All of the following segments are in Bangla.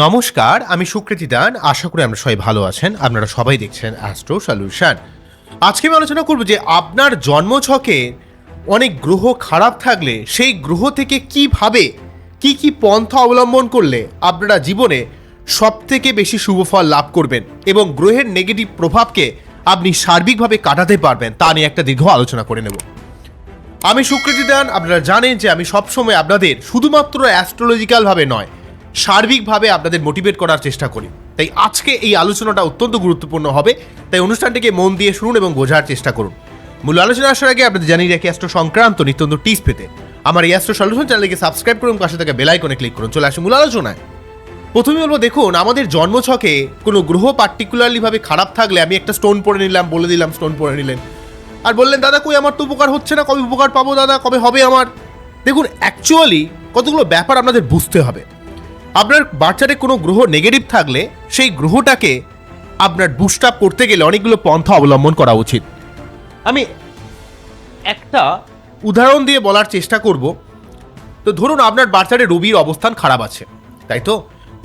নমস্কার, আমি সুকৃতি দান। আশা করি আমরা সবাই ভালো আছেন। আপনারা সবাই দেখছেন অ্যাস্ট্রো সলিউশন আজকে আমি আলোচনা করব যে আপনার জন্মছকে অনেক গ্রহ খারাপ থাকলে সেই গ্রহ থেকে কীভাবে কি কি পন্থা অবলম্বন করলে আপনারা জীবনে সব থেকে বেশি শুভ ফল লাভ করবেন এবং গ্রহের নেগেটিভ প্রভাবকে আপনি সার্বিকভাবে কাটাতে পারবেন, তা নিয়ে একটা দীর্ঘ আলোচনা করে নেব। আমি সুকৃতি দান, আপনারা জানেন যে আমি সবসময় আপনাদের শুধুমাত্র অ্যাস্ট্রোলজিক্যালভাবে নয় সার্বিকভাবে আপনাদের মোটিভেট করার চেষ্টা করি। তাই আজকে এই আলোচনাটা অত্যন্ত গুরুত্বপূর্ণ হবে, তাই অনুষ্ঠানটিকে মন দিয়ে শুনুন এবং বোঝার চেষ্টা করুন। মূল আলোচনা আসার আগে আপনাদের জানিয়ে রাখি অ্যাস্ট্রো সংক্রান্ত নিত্যন্ত টিপস পেতে। আমার এই অ্যাস্ট্রো সলিউশন চ্যানেলকে সাবস্ক্রাইব করুন, পাশে থেকে বেল আইকনে ক্লিক করুন। চলে আসুন মূল আলোচনায়। প্রথমে বলব, দেখুন, আমাদের জন্মছকে কোনো গ্রহ পার্টিকুলারলিভাবে খারাপ থাকলে আমি একটা স্টোন পরে নিলাম, বলে দিলাম স্টোন পরে নিলেন। আর বললেন, দাদা, কই আমার তো উপকার হচ্ছে না? কবে উপকার পাবো দাদা? কবে হবে আমার? দেখুন অ্যাকচুয়ালি কতগুলো ব্যাপার আপনাদের বুঝতে হবে। আপনার বাচ্চারে কোনো গ্রহ নেগেটিভ থাকলে সেই গ্রহটাকে আপনার বুস্ট আপ করতে গেলে অনেকগুলো পন্থা অবলম্বন করা উচিত। আমি একটা উদাহরণ দিয়ে বলার চেষ্টা করব। তো ধরুন আপনার বাচ্চারে রবির অবস্থান খারাপ আছে, তাই তো?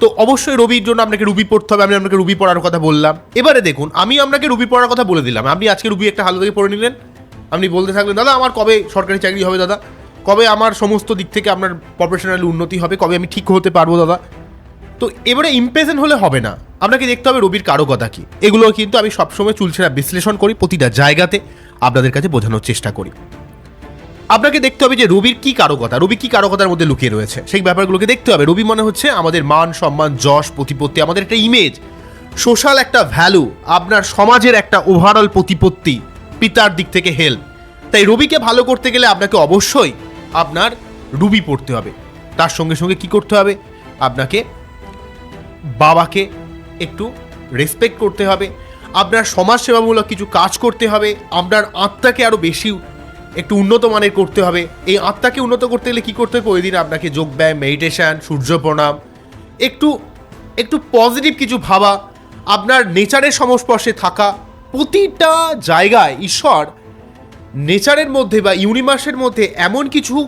তো অবশ্যই রবির জন্য আপনাকে রুবি পড়তে হবে, আমি আপনাকে রুবি পড়ার কথা বললাম। এবারে দেখুন, আমি আপনাকে রুবি পড়ার কথা বলে দিলাম। আপনি আজকে রুবি একটা হালো থেকে পড়ে নিলেন। আপনি বলতে থাকলেন, দাদা, আমার কবে সরকারি চাকরি হবে, দাদা? কবে আমার সমস্ত দিক থেকে আপনার প্রফেশনাল উন্নতি হবে? কবে আমি ঠিক হতে পারব, দাদা? তো এবারে ইমপ্রেশন হলে হবে না। আপনাকে দেখতে হবে রবির কারকতা কি। এগুলো কিন্তু আমি সবসময় চুলছেরা বিশ্লেষণ করি প্রতিটা জায়গাতে। আপনাদের কাছে বোঝানোর চেষ্টা করি। আপনাকে দেখতে হবে যে রবির কি কারকতা রবি কি কারকতার মধ্যে লুকিয়ে রয়েছে? সেই ব্যাপারগুলোকে দেখতে হবে। রবি মনে হচ্ছে আমাদের মান, সম্মান, যশ, প্রতিপত্তি, আমাদের একটা ইমেজ সোশ্যাল একটা ভ্যালু আপনার সমাজের একটা ওভারঅল প্রতিপত্তি, পিতার দিক থেকে হেল্প তাই রবিকে ভালো করতে গেলে আপনাকে অবশ্যই আপনার রুবি পড়তে হবে। তার সঙ্গে সঙ্গে কি করতে হবে? আপনাকে বাবাকে একটু রেসপেক্ট করতে হবে। আপনার সমাজসেবামূলক কিছু কাজ করতে হবে। আপনার আত্মাকে আরও বেশি একটু উন্নত মানের করতে হবে। এই আত্মাকে উন্নত করতে গেলে কী করতে হবে? ওই দিন আপনাকে যোগব্যায়াম মেডিটেশান সূর্য প্রণাম, একটু একটু পজিটিভ কিছু ভাবা, আপনার নেচারের সংস্পর্শে থাকা প্রতিটা জায়গায় ঈশ্বর নেচারের মধ্যে বা ইউনিভার্সের মধ্যে এমন কিছু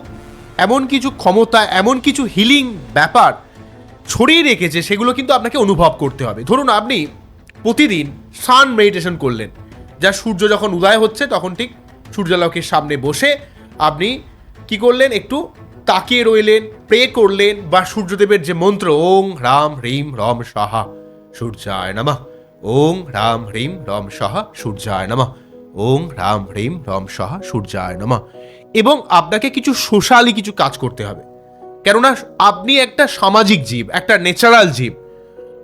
এমন কিছু ক্ষমতা, এমন কিছু হিলিং ব্যাপার ছড়িয়ে রেখেছে, সেগুলো কিন্তু আপনাকে অনুভব করতে হবে। ধরুন আপনি প্রতিদিন সান মেডিটেশন করলেন। যা সূর্য যখন উদয় হচ্ছে, তখন ঠিক সূর্যালোকের সামনে বসে আপনি কি করলেন? একটু তাকিয়ে রইলেন প্রে করলেন বা সূর্যদেবের যে মন্ত্র, ওং রাম হ্রিম রম সাহা সূর্যায় নমঃ, ওং রাম হ্রিম রম সাহা সূর্যায় নমঃ। ওং রাম হ্রিম রম সাহা সূর্যায় নমঃ। এবং আপনাকে কিছু সোশ্যালি কিছু কাজ করতে হবে। কেননা আপনি একটা সামাজিক জীব, একটা ন্যাচারাল জীব।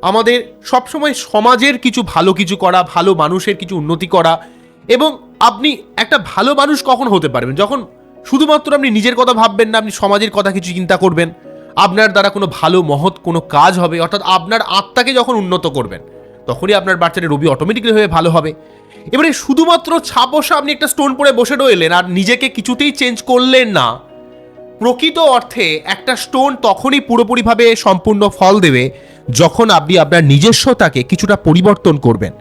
আমাদের সবসময় সমাজের কিছু ভালো কিছু করা, ভালো মানুষের কিছু উন্নতি করা এবং আপনি একটা ভালো মানুষ কখন হতে পারবেন? যখন শুধুমাত্র আপনি নিজের কথা ভাববেন না, আপনি সমাজের কথা কিছু চিন্তা করবেন, আপনার দ্বারা কোনো ভালো মহৎ কোনো কাজ হবে, অর্থাৎ আপনার আত্মাকে যখন উন্নত করবেন তখনই আপনার বাচ্চাদের রবি অটোমেটিক্যালি হয়ে ভালো হবে। এবারে শুধুমাত্র ছাপোসা আপনি একটা স্টোন পরে বসে রইলেন আর নিজেকে কিছুতেই চেঞ্জ করলেন না। প্রকৃত অর্থে একটা স্টোন তখনই পুরোপুরিভাবে সম্পূর্ণ ফল দেবে যখন আপনি আপনার নিজস্বতাকে কিছুটা পরিবর্তন করবেন।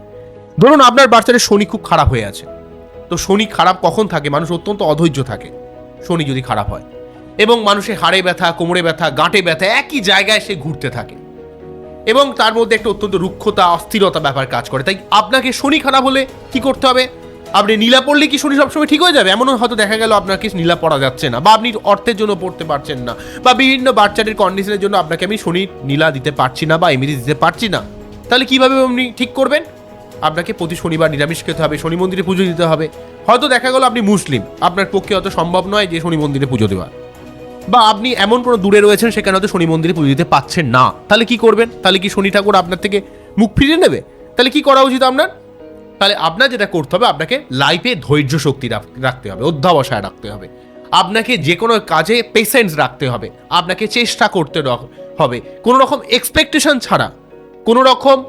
ধরুন আপনার বাচ্চাদের শনি খুব খারাপ হয়ে আছে। তো শনি খারাপ কখন থাকে? মানুষ অত্যন্ত অধৈর্য থাকে। শনি যদি খারাপ হয়। এবং মানুষের হাড়ে ব্যথা, কোমরে ব্যথা, গাঁটে ব্যথা একই জায়গায় সে ঘুরতে থাকে। এবং তার মধ্যে একটা অত্যন্ত রুক্ষতা, অস্থিরতা ব্যাপার কাজ করে। তাই আপনাকে শনি খারাপ হলে কি করতে হবে? আপনি নীলা পড়লে কি শনি সবসময় ঠিক হয়ে যাবে? এমনও হয়তো দেখা গেল আপনাকে নীলা পড়া যাচ্ছে না, বা আপনি অর্থের জন্য পড়তে পারছেন না, বা বিভিন্ন বাচ্চাদের কন্ডিশনের জন্য আপনাকে আমি শনি নীলা দিতে পারছি না, বা এমনি দিতে পারছি না। তাহলে কীভাবে আপনি ঠিক করবেন? আপনাকে প্রতি শনিবার নিরামিষ খেতে হবে, শনি মন্দিরে পুজো দিতে হবে। হয়তো দেখা গেল আপনি মুসলিম, আপনার পক্ষে অত সম্ভব নয় যে শনি মন্দিরে পুজো দেওয়া বা আপনি এমন কোনো দূরে রয়েছেন সেখানে হয়তো শনি মন্দিরে পুজো দিতে পাচ্ছেন না। তাহলে কি করবেন? তাহলে কি শনি ঠাকুর আপনার থেকে মুখ ফিরিয়ে নেবে? তাহলে কি করা উচিত আপনার? তাহলে আপনার যেটা করতে হবে, আপনাকে লাইফে ধৈর্য শক্তি রাখ- রাখতে হবে, অধ্যাবসায় রাখতে হবে। আপনাকে যে কোনো কাজে পেশেন্স রাখতে হবে, আপনাকে চেষ্টা করতে হবে। কোনো রকম এক্সপেকটেশন ছাড়া, কোনো রকম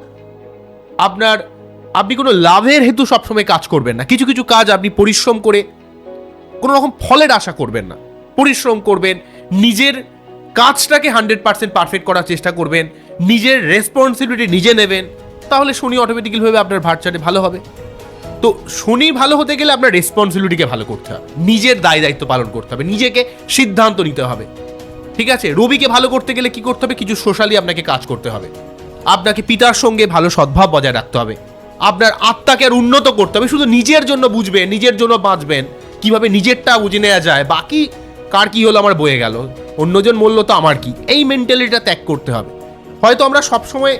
আপনার, আপনি কোনো লাভের হেতু সবসময় কাজ করবেন না। কিছু কিছু কাজ আপনি পরিশ্রম করে কোনো রকম ফলের আশা করবেন না। পরিশ্রম করবেন, নিজের কাজটাকে হান্ড্রেড পার্সেন্ট পারফেক্ট করার চেষ্টা করবেন, নিজের রেসপন্সিবিলিটি নিজে নেবেন, তাহলে শনি অটোমেটিক্যালিভাবে আপনার ভার্চারে ভালো হবে। তো শনি ভালো হতে গেলে আপনার রেসপন্সিবিলিটিকে ভালো করতে হবে, নিজের দায় দায়িত্ব পালন করতে হবে, নিজেকে সিদ্ধান্ত নিতে হবে। ঠিক আছে? রবিকে ভালো করতে গেলে কি করতে হবে? কিছু সোশ্যালি আপনাকে কাজ করতে হবে। আপনাকে পিতার সঙ্গে ভালো সদ্ভাব বজায় রাখতে হবে। আপনার আত্মাকে আর উন্নত করতে হবে। শুধু নিজের জন্য বুঝবেন, নিজের জন্য বাঁচবেন, কীভাবে নিজেরটা বুঝে নেওয়া যায়। বাকি কার কি হলো আমার বয়ে গেল? অন্যজন মূল্য তো আমার কি? এই মেন্টালিটিটা ত্যাগ করতে হবে। হয়তো আমরা সবসময়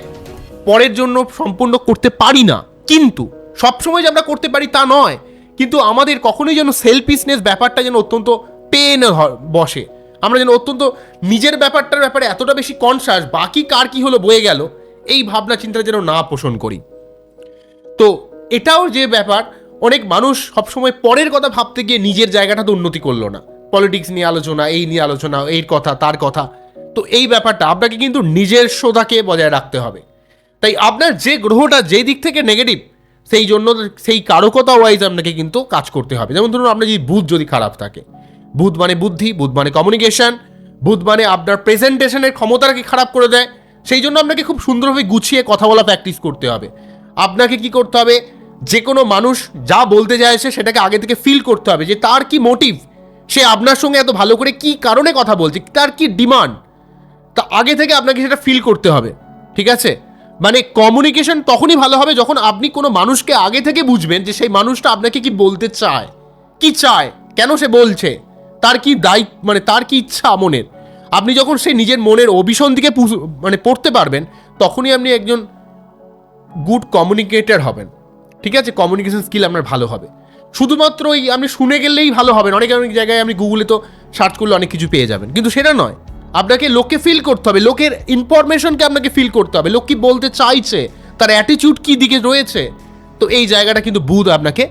পরের জন্য সম্পূর্ণ করতে পারি না, কিন্তু সবসময় যে আমরা করতে পারি তা নয়। কিন্তু আমাদের কখনোই যেন সেলফিসনেস ব্যাপারটা যেন অত্যন্ত পেন বসে। আমরা যেন অত্যন্ত নিজের ব্যাপারটার ব্যাপারে এতটা বেশি কনসাস বাকি কার কি হলো বয়ে গেল, এই ভাবনা চিন্তা যেন না পোষণ করি। তো এটাও যে ব্যাপার, অনেক মানুষ সবসময় পরের কথা ভাবতে গিয়ে নিজের জায়গাটা তো উন্নতি করল না। পলিটিক্স নিয়ে আলোচনা, এই নিয়ে আলোচনা, এই কথা, তার কথা। তো এই ব্যাপারটা আপনাকে কিন্তু নিজের সোধাকে বজায় রাখতে হবে। তাই আপনার যে গ্রহটা যে দিক থেকে নেগেটিভ সেই জন্য সেই কারকতা ওয়াইজ আপনাকে কিন্তু কাজ করতে হবে। যেমন ধরুন, আপনার যদি বুধ যদি খারাপ থাকে, বুধ মানে বুদ্ধি, বুধ মানে কমিউনিকেশন বুধ মানে আপনার প্রেজেন্টেশনের ক্ষমতাটাকে খারাপ করে দেয়, সেই জন্য আপনাকে খুব সুন্দরভাবে গুছিয়ে কথা বলা প্র্যাকটিস করতে হবে। আপনাকে কি করতে হবে? যে কোনো মানুষ যা বলতে চাইছে সেটাকে আগে থেকে ফিল করতে হবে যে তার কি মোটিভ সে আপনার সঙ্গে এত ভালো করে কি কারণে কথা বলছে? তার কি ডিমান্ড? তা আগে থেকে আপনাকে সেটা ফিল করতে হবে, ঠিক আছে? মানে কমিউনিকেশন তখনই ভালো হবে যখন আপনি কোনো মানুষকে আগে থেকে বুঝবেন যে সেই মানুষটা আপনাকে কি বলতে চায়। কি চায়? কেন সে বলছে? তার কি দায়িত্ব মানে তার কি ইচ্ছা মনের? আপনি যখন সেই নিজের মনের অভিশন দিকে মানে পড়তে পারবেন, তখনই আপনি একজন গুড কমিউনিকেটর হবেন। ঠিক আছে? কমিউনিকেশন স্কিল আপনার ভালো হবে। শুধুমাত্র ওই আপনি শুনে গেলেই ভালো হবেন অনেক অনেক জায়গায় আপনি গুগলে তো সার্চ করলে অনেক কিছু পেয়ে যাবেন। কিন্তু সেটা নয়। আপনাকে লোককে ফিল করতে হবে। লোকের ইনফরমেশনকে আপনাকে ফিল করতে হবে। লোক কি বলতে চাইছে? তার অ্যাটিটিউড কী দিকে রয়েছে? তো এই জায়গাটা কিন্তু বুধ আপনাকে,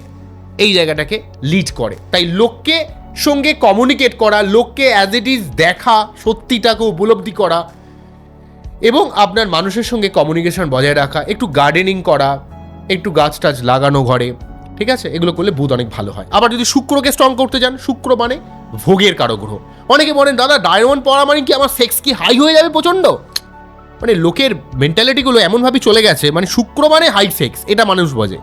এই জায়গাটাকে লিড করে। তাই লোককে সঙ্গে কমিউনিকেট করা, লোককে অ্যাজ ইট ইজ দেখা, সত্যিটাকে উপলব্ধি করা এবং আপনার মানুষের সঙ্গে কমিউনিকেশন বজায় রাখা, একটু গার্ডেনিং করা, একটু গাছ টাছ লাগানো ঘরে। ঠিক আছে? এগুলো করলে বুধ অনেক ভালো হয়। আবার যদি শুক্রকে স্ট্রং করতে যান, শুক্র মানে ভোগের কারও গ্রহ অনেকে বলেন, দাদা ডায়মন্ড পড়া মানে কি আমার সেক্স কি হাই হয়ে যাবে প্রচণ্ড? মানে লোকের মেন্টালিটিগুলো এমনভাবে চলে গেছে মানে শুক্র মানে হাই সেক্স এটা মানুষ বোঝে।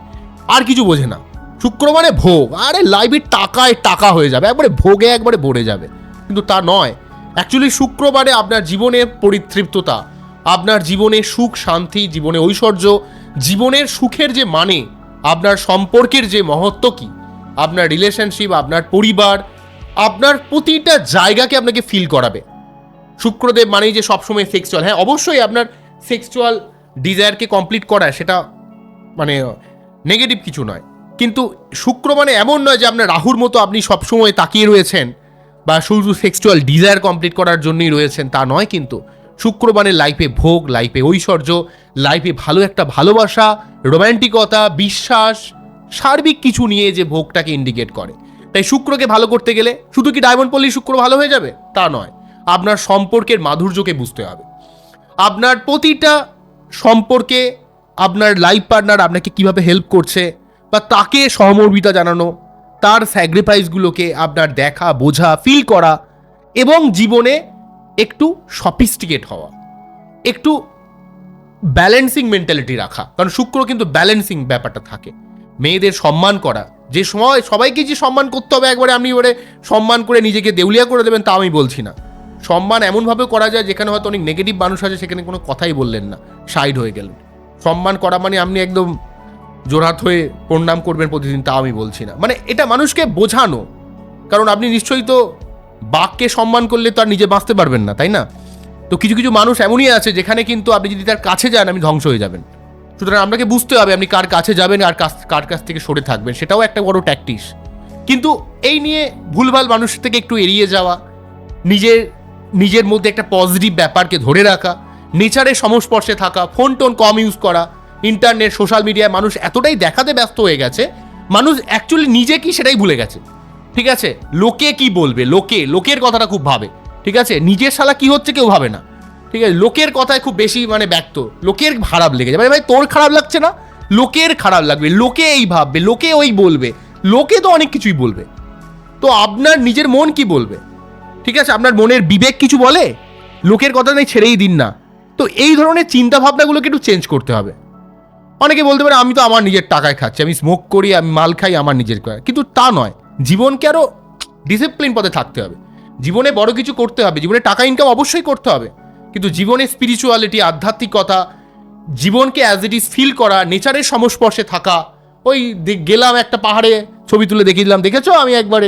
আর কিছু বোঝে না। শুক্র মানে ভোগ। আরে লাইফের টাকায় টাকা হয়ে যাবে, একবারে ভোগে একবারে ভরে যাবে। কিন্তু তা নয়। অ্যাকচুয়ালি শুক্রবারে আপনার জীবনের পরিতৃপ্ততা, আপনার জীবনে সুখ, শান্তি, জীবনে ঐশ্বর্য, জীবনের সুখের যে মানে আপনার সম্পর্কের যে মহত্ব কি? আপনার রিলেশনশিপ আপনার পরিবার, আপনার প্রতিটা জায়গাকে আপনাকে ফিল করাবে। শুক্রদেব মানেই যে সবসময় সেক্সুয়াল হ্যাঁ অবশ্যই আপনার সেক্সুয়াল ডিজায়ারকে কমপ্লিট করা সেটা মানে নেগেটিভ কিছু নয়। কিন্তু শুক্র মানে এমন নয় যে আপনার রাহুর মতো আপনি সবসময় তাকিয়ে রয়েছেন বা শুধু সেক্সুয়াল ডিজায়ার কমপ্লিট করার জন্যই রয়েছেন, তা নয় কিন্তু। শুক্র মানে লাইফে ভোগ লাইফে ঐশ্বর্য লাইফে ভালো একটা ভালোবাসা রোম্যান্টিকতা বিশ্বাস, সার্বিক কিছু নিয়ে যে ভোগটাকে ইন্ডিকেট করে। তাই শুক্রকে ভালো করতে গেলে শুধু কি ডায়মন্ড পড়লেই শুক্র ভালো হয়ে যাবে? তা নয়। আপনার সম্পর্কের মাধুর্যকে বুঝতে হবে। আপনার প্রতিটা সম্পর্কে আপনার লাইফ পার্টনার আপনাকে কীভাবে হেল্প করছে বা তাকে সহমর্মিতা জানানো, তার স্যাক্রিফাইসগুলোকে আপনার দেখা, বোঝা ফিল করা এবং জীবনে একটু সফিস্টিকেট হওয়া, একটু ব্যালেন্সিং মেন্টালিটি রাখা, কারণ শুক্র কিন্তু ব্যালেন্সিং ব্যাপারটা থাকে। মেয়েদের সম্মান করা, যে সময়, সবাইকে যে সম্মান করতে হবে একবারে আপনি এবারে সম্মান করে নিজেকে দেউলিয়া করে দেবেন তা আমি বলছি না। সম্মান এমনভাবে করা যায় যেখানে হয়তো অনেক নেগেটিভ মানুষ আছে, সেখানে কোনো কথাই বললেন না সাইড হয়ে গেলেন। সম্মান করা মানে আপনি একদম জোরহাত হয়ে প্রণাম করবেন প্রতিদিন তা আমি বলছি না। মানে এটা মানুষকে বোঝানো, কারণ আপনি নিশ্চয়ই তো বাঘকে সম্মান করলে তো আর নিজে বাঁচতে পারবেন না, তাই না? তো কিছু কিছু মানুষ এমনই আছে যেখানে কিন্তু আপনি যদি তার কাছে যান, আপনি ধ্বংস হয়ে যাবেন। সুতরাং আপনাকে বুঝতে হবে আপনি কার কাছে যাবেন আর কার কাছ থেকে সরে থাকবেন, সেটাও একটা বড় ট্যাকটিস কিন্তু এই নিয়ে ভুলভাল মানুষের থেকে একটু এড়িয়ে যাওয়া, নিজের নিজের মধ্যে একটা পজিটিভ ব্যাপারকে ধরে রাখা নেচারের সংস্পর্শে থাকা ফোন টোন কম ইউজ করা ইন্টারনেট সোশ্যাল মিডিয়ায় মানুষ এতটাই দেখাতে ব্যস্ত হয়ে গেছে, মানুষ অ্যাকচুয়ালি নিজে কি সেটাই ভুলে গেছে। ঠিক আছে? লোকে কি বলবে? লোকে, লোকের কথাটা খুব ভাবে। ঠিক আছে? নিজের শালা কি হচ্ছে কেউ ভাবে না। ঠিক আছে? লোকের কথায় খুব বেশি মানে ব্যক্ত। লোকের খারাপ লেগে যাবে। ভাই তোর খারাপ লাগছে না? লোকের খারাপ লাগবে। লোকে এই ভাববে, লোকে ওই বলবে। লোকে তো অনেক কিছুই বলবে। তো আপনার নিজের মন কি বলবে? ঠিক আছে? আপনার মনের বিবেক কিছু বলে? লোকের কথা নেই, ছেড়েই দিন না। তো এই ধরনের চিন্তা ভাবনাগুলোকে একটু চেঞ্জ করতে হবে। অনেকে বলতে পারে, আমি তো আমার নিজের টাকায় খাচ্ছি। আমি স্মোক করি, আমি মাল খাই, আমার নিজের কিন্তু তা নয়। জীবনকে আরও ডিসিপ্লিন পথে থাকতে হবে। জীবনে বড় কিছু করতে হবে, জীবনে টাকা ইনকাম অবশ্যই করতে হবে, কিন্তু জীবনে স্পিরিচুয়ালিটি আধ্যাত্মিকতা, জীবনকে অ্যাজ ইট ইজ ফিল করা নেচারের সংস্পর্শে থাকা, ওই গেলাম একটা পাহাড়ে, ছবি তুলে দেখিয়ে দিলাম, দেখেছ? আমি একবারে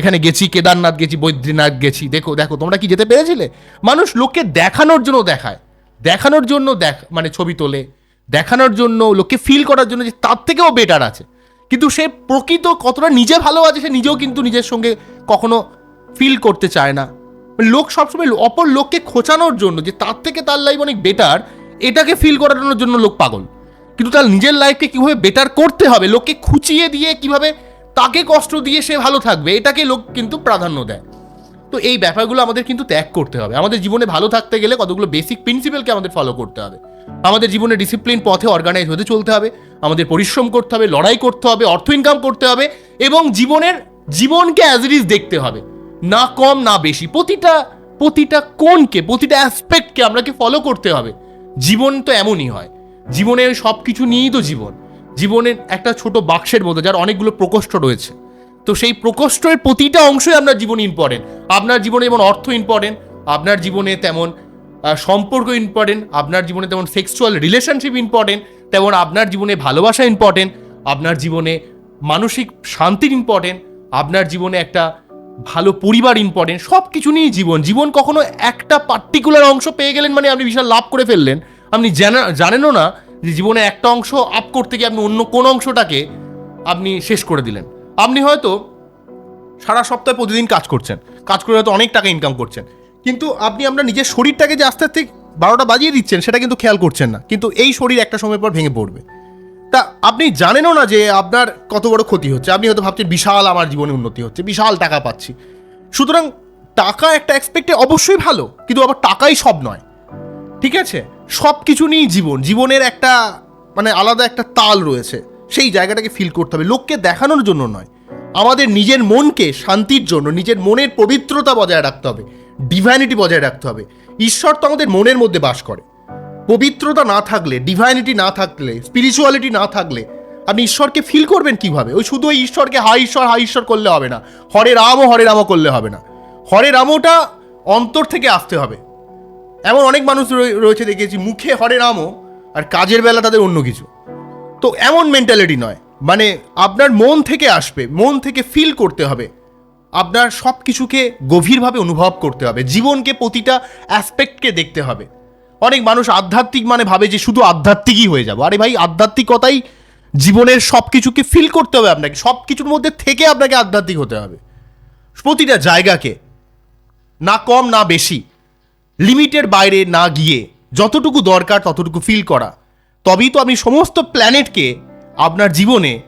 এখানে গেছি, কেদারনাথ গেছি, বৈদ্রীনাথ গেছি, দেখো দেখো, তোমরা কি যেতে পেরেছিলে? মানুষ লোককে দেখানোর জন্য দেখায়, দেখানোর জন্য দেখ মানে ছবি তোলে, দেখানোর জন্য, লোককে ফিল করার জন্য যে তার থেকেও বেটার আছে। কিন্তু সে প্রকৃত কতটা নিজে ভালো আছে সে নিজেও কিন্তু নিজের সঙ্গে কখনো ফিল করতে চায় না। লোক সবসময় অপর লোককে খোঁচানোর জন্য যে তার থেকে তার লাইফ অনেক বেটার এটাকে ফিল করানোর জন্য লোক পাগল। কিন্তু তার নিজের লাইফকে কীভাবে বেটার করতে হবে, লোককে খুঁচিয়ে দিয়ে কীভাবে তাকে কষ্ট দিয়ে সে ভালো থাকবে, এটাকে লোক কিন্তু প্রাধান্য দেয়। তো এই ব্যাপারগুলো আমাদের কিন্তু ত্যাগ করতে হবে। আমাদের জীবনে ভালো থাকতে গেলে কতগুলো বেসিক প্রিন্সিপালকে আমাদের ফলো করতে হবে। আমাদের জীবনে ডিসিপ্লিন পথে অর্গানাইজ হতে চলতে হবে, আমাদের পরিশ্রম করতে হবে, লড়াই করতে হবে, অর্থ ইনকাম করতে হবে এবং জীবনের, জীবনকে অ্যাজ ইট ইজ দেখতে হবে, না কম, না বেশি। প্রতিটা প্রতিটা কোণকে, প্রতিটা অ্যাসপেক্টকে আপনাকে ফলো করতে হবে। জীবন তো এমনই হয়। জীবনের সব কিছু নিয়েই তো জীবন। জীবনের একটা ছোট বাক্সের মধ্যে যার অনেকগুলো প্রকোষ্ঠ রয়েছে। তো সেই প্রকোষ্ঠের প্রতিটা অংশই আপনার জীবনে ইম্পর্টেন্ট আপনার জীবনে যেমন অর্থ ইম্পর্টেন্ট আপনার জীবনে তেমন সম্পর্ক ইম্পর্টেন্ট আপনার জীবনে তেমন সেক্সুয়াল রিলেশনশিপ ইম্পর্টেন্ট তেমন আপনার জীবনে ভালোবাসা ইম্পর্টেন্ট আপনার জীবনে মানসিক শান্তির ইম্পর্টেন্ট আপনার জীবনে একটা ভালো পরিবার ইম্পর্টেন্ট সব কিছু নিয়েই জীবন। জীবন কখনো একটা পার্টিকুলার অংশ পেয়ে গেলেন মানে আপনি বিশাল লাভ করে ফেললেন। আপনি জানা, জানেনও না যে জীবনে একটা অংশ আপ করতে গিয়ে আপনি অন্য কোন অংশটাকে আপনি শেষ করে দিলেন। আপনি হয়তো সারা সপ্তাহে প্রতিদিন কাজ করছেন। কাজ করে হয়তো অনেক টাকা ইনকাম করছেন। কিন্তু আপনি আপনার নিজের শরীরটাকে যে আস্তে আস্তে বারোটা বাজিয়ে দিচ্ছেন, সেটা কিন্তু খেয়াল করছেন না। কিন্তু এই শরীর একটা সময় পর ভেঙে পড়বে। তা আপনি জানেনও না যে আপনার কত বড় ক্ষতি হচ্ছে। আপনি হয়তো ভাবছেন, বিশাল আমার জীবনে উন্নতি হচ্ছে, বিশাল টাকা পাচ্ছি। সুতরাং টাকা একটা এক্সপেক্টে অবশ্যই ভালো, কিন্তু আবার টাকাই সব নয়। ঠিক আছে? সব কিছু নিয়েই জীবন। জীবনের একটা মানে আলাদা একটা তাল রয়েছে। সেই জায়গাটাকে ফিল করতে হবে। লোককে দেখানোর জন্য নয়। আমাদের নিজের মনকে শান্তির জন্য, নিজের মনের পবিত্রতা বজায় রাখতে হবে ডিভাইনিটি বজায় রাখতে হবে। ঈশ্বর তো আমাদের মনের মধ্যে বাস করে। পবিত্রতা না থাকলে ডিভাইনিটি না থাকলে স্পিরিচুয়ালিটি না থাকলে, আপনি ঈশ্বরকে ফিল করবেন কীভাবে? ওই শুধু ওই ঈশ্বরকে হা ঈশ্বর হা ঈশ্বর করলে হবে না। হরে রাম ও হরে রাম করলে হবে না। হরে রামটা অন্তর থেকে আসতে হবে। এমন অনেক মানুষ রয়ে- রয়েছে দেখেছি, মুখে হরে রামও আর কাজের বেলা তাদের অন্য কিছু। তো এমন মেন্টালিটি নয়। মানে আপনার মন থেকে আসবে, মন থেকে ফিল করতে হবে। আপনার সব কিছুকে গভীরভাবে অনুভব করতে হবে। জীবনকে প্রতিটা অ্যাসপেক্টকে দেখতে হবে। অনেক মানুষ আধ্যাত্মিক মানে ভাবে যে শুধু আধ্যাত্মিকই হয়ে যাব। আরে ভাই, আধ্যাত্মিকতাই জীবনের সব কিছুকে ফিল করতে হবে আপনাকে। সব কিছুর মধ্যে থেকে আপনাকে আধ্যাত্মিক হতে হবে। প্রতিটা জায়গাকে, না কম, না বেশি লিমিটের বাইরে না গিয়ে, যতটুকু দরকার ততটুকু ফিল করা। তবেই তো আপনি সমস্ত প্ল্যানেটকে আপনার জীবনে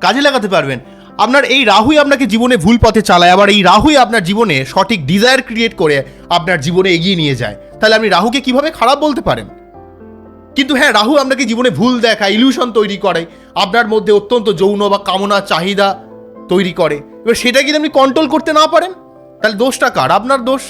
কাজে লাগাতে পারবেন। আপনার এই রাহুই আপনাকে জীবনে ভুল পথে চালায়, আবার এই রাহুই আপনার জীবনে সঠিক ডিজায়ার ক্রিয়েট করে আপনার জীবনে এগিয়ে নিয়ে যায়। তাহলে আপনি রাহুকে কীভাবে খারাপ বলতে পারেন? কিন্তু হ্যাঁ রাহু আপনাকে জীবনে ভুল দেখা ইলিউশন তৈরি করে, আপনার মধ্যে অত্যন্ত যৌন বা কামনা, চাহিদা তৈরি করে। এবার সেটা যদি আপনি কন্ট্রোল করতে না পারেন, তাহলে দোষটা কার? আপনার দোষ।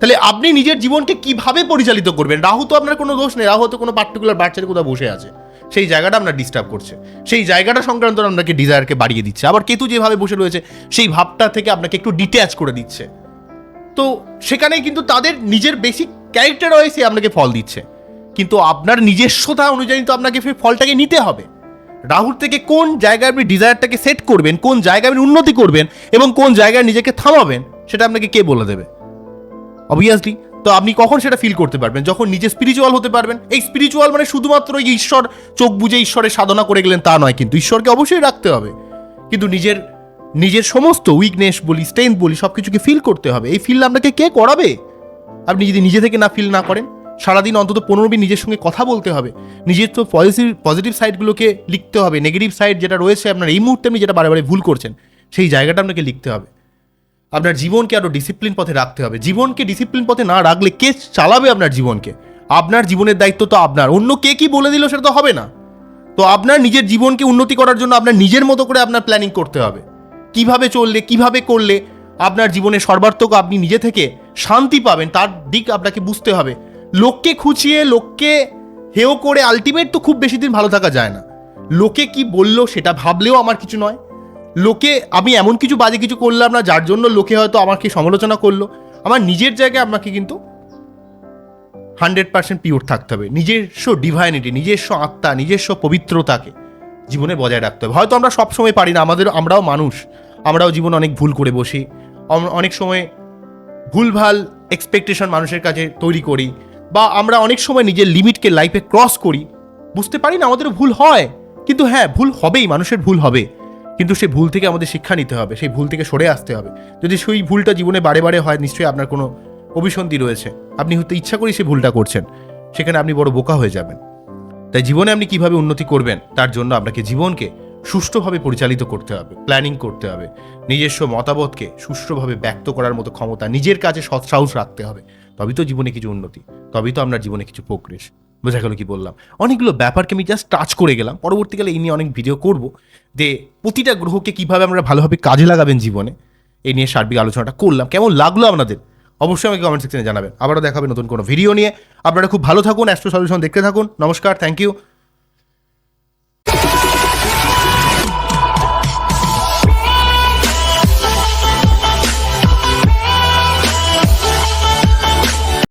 তাহলে আপনি নিজের জীবনকে কীভাবে পরিচালিত করবেন? রাহু তো আপনার কোনো দোষ নেই, রাহু তো কোনো পার্টিকুলার বাচ্চার কোথাও বসে আছে। সেই জায়গাটা আপনার ডিস্টার্ব করছে। সেই জায়গাটা সংক্রান্ত আপনাকে ডিজায়ারকে বাড়িয়ে দিচ্ছে। আবার কেতু যেভাবে বসে রয়েছে, সেই ভাবটা থেকে আপনাকে একটু ডিট্যাচ করে দিচ্ছে। তো সেখানে কিন্তু তাদের নিজের বেসিক ক্যারেক্টার ওয়াইসে আপনাকে ফল দিচ্ছে। কিন্তু আপনার নিজস্বতা অনুযায়ী তো আপনাকে ফলটাকে নিতে হবে। রাহুর থেকে কোন জায়গায় আপনি ডিজায়ারটাকে সেট করবেন, কোন জায়গায় আপনি উন্নতি করবেন এবং কোন জায়গায় নিজেকে থামাবেন, সেটা আপনাকে কে বলে দেবে? অবভিয়াসলি তো আপনি কখন সেটা ফিল করতে পারবেন? যখন নিজে স্পিরিচুয়াল হতে পারবেন। এই স্পিরিচুয়াল মানে শুধুমাত্র ঈশ্বর চোখ বুঝে ঈশ্বরের সাধনা করে গেলেন তা নয়, কিন্তু ঈশ্বরকে অবশ্যই রাখতে হবে। কিন্তু নিজের নিজের সমস্ত উইকনেস বলি স্ট্রেংথ বলি সব কিছুকে ফিল করতে হবে। এই ফিল আপনাকে কে করাবে? আপনি যদি নিজে থেকে না ফিল না করেন, সারাদিন অন্তত পনেরো মিনিট নিজের সঙ্গে কথা বলতে হবে। নিজের তো পজিটিভ পজিটিভ সাইডগুলোকে লিখতে হবে। নেগেটিভ সাইড যেটা রয়েছে আপনার, এই মুহূর্তে আপনি যেটা বারে বারে ভুল করছেন, সেই জায়গাটা আপনাকে লিখতে হবে। আপনার জীবনকে আরও ডিসিপ্লিন পথে রাখতে হবে। জীবনকে ডিসিপ্লিন পথে না রাখলে কে চালাবে আপনার জীবনকে? আপনার জীবনের দায়িত্ব তো আপনার। অন্য কে কি বলে দিল সেটা তো হবে না। তো আপনার নিজের জীবনকে উন্নতি করার জন্য আপনার নিজের মতো করে আপনার প্ল্যানিং করতে হবে। কীভাবে চললে, কীভাবে করলে আপনার জীবনে সর্বার্থক আপনি নিজে থেকে শান্তি পাবেন, তার দিক আপনাকে বুঝতে হবে। লোককে খুঁচিয়ে, লোককে হেও করে আলটিমেট তো খুব বেশি দিন ভালো থাকা যায় না। লোকে কি বলল সেটা ভাবলেও আমার কিছু নয়। লোকে, আমি এমন কিছু বাজে কিছু করলাম না, যার জন্য লোকে হয়তো আমাকে সমালোচনা করল। আমার নিজের জায়গায় আমাকে কিন্তু হান্ড্রেড পার্সেন্ট পিওর থাকতে হবে। নিজস্ব ডিভাইনিটি নিজস্ব আত্মা, নিজস্ব পবিত্রতাকে জীবনে বজায় রাখতে হবে। হয়তো আমরা সব সময় পারি না, আমাদের, আমরাও মানুষ। আমরাও জীবনে অনেক ভুল করে বসি। অনেক সময় ভুলভাল এক্সপেকটেশন মানুষের কাছে তৈরি করি। বা আমরা অনেক সময় নিজের লিমিটকে লাইফে ক্রস করি। বুঝতে পারি না আমাদের ভুল হয়। কিন্তু হ্যাঁ ভুল হবেই, মানুষের ভুল হবে। কিন্তু সেই ভুল থেকে আমাদের শিক্ষা নিতে হবে, সেই ভুল থেকে সরে আসতে হবে। যদি সেই ভুলটা জীবনে বারে বারে হয়, নিশ্চয়ই আপনার কোনো অভিসন্ধি রয়েছে। আপনি হয়তো ইচ্ছা করেই সেই ভুলটা করছেন, সেখানে আপনি বড় বোকা হয়ে যাবেন। তাই জীবনে আপনি কীভাবে উন্নতি করবেন, তার জন্য আপনাকে জীবনকে সুষ্ঠুভাবে পরিচালিত করতে হবে প্ল্যানিং করতে হবে, নিজস্ব মতামতকে সুষ্ঠুভাবে ব্যক্ত করার মতো ক্ষমতা, নিজের কাছে সৎসাহস রাখতে হবে। তবেই তো জীবনে কিছু উন্নতি, তবেই তো আপনার জীবনে কিছু প্রোগ্রেস বোঝা গেল কি বললাম? অনেকগুলো ব্যাপারকে আমি জাস্ট টাচ করে গেলাম। পরবর্তীকালে এই নিয়ে অনেক ভিডিও করব যে প্রতিটা গ্রহকে কীভাবে আমরা ভালোভাবে কাজে লাগাবেন জীবনে, এই নিয়ে সার্বিক আলোচনাটা করলাম। কেমন লাগল আপনাদের? অবশ্যই আমাকে কমেন্ট সেকশনে জানাবেন। আবারও দেখাবে নতুন কোনো ভিডিও নিয়ে। আপনারা খুব ভালো থাকুন অ্যাস্ট্রো সলিউশন দেখতে থাকুন। নমস্কার থ্যাংক ইউ